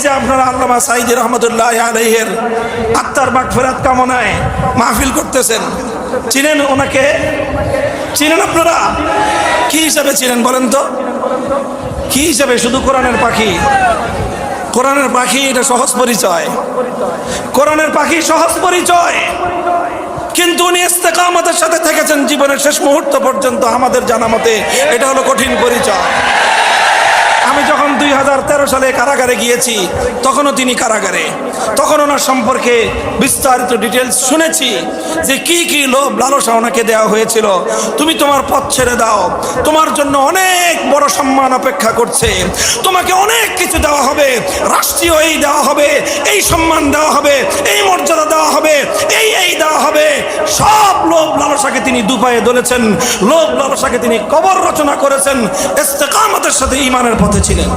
যে আপনারা আল্লামা সাইদি রহমতুল্লাহ আলহের আত্মার মাগফেরাত কামনায় মাহফিল করতেছেন। চিনেন ওনাকে? চিনেন আপনারা? কি হিসাবে চিনেন বলেন তো? কি হিসাবে? শুধু কোরআনের পাখি। কোরআনের পাখি এটা সহজ পরিচয়। কোরআনের পাখি সহজ পরিচয়। কিন্তু উনি ইস্তেকামতের সাথে থেকেছেন জীবনের শেষ মুহূর্ত পর্যন্ত আমাদের জানা মতে এটা হলো কঠিন পরিচয়। সালে কারাগারে গিয়েছি, তখনও তিনি কারাগারে। তখন ওনার সম্পর্কে বিস্তারিত ডিটেলস শুনেছি যে কি কি লোভ, লালসা ওনাকে দেওয়া হয়েছিল। তুমি তোমার পথ ছেড়ে দাও। তোমার জন্য অনেক বড় সম্মান অপেক্ষা করছে। তোমাকে অনেক কিছু দেওয়া হবে। রাষ্ট্রীয় এই দেওয়া হবে, এই সম্মান দেওয়া হবে, এই মর্যাদা দেওয়া হবে, এই এই দেওয়া হবে। সব লোভ, লালসাকে তিনি দুপায়ে দলেছেন। লোভ, লালসাকে তিনি কবর রচনা করেছেন। ইস্তেকামতের সাথে ইমানের পথে ছিলেন।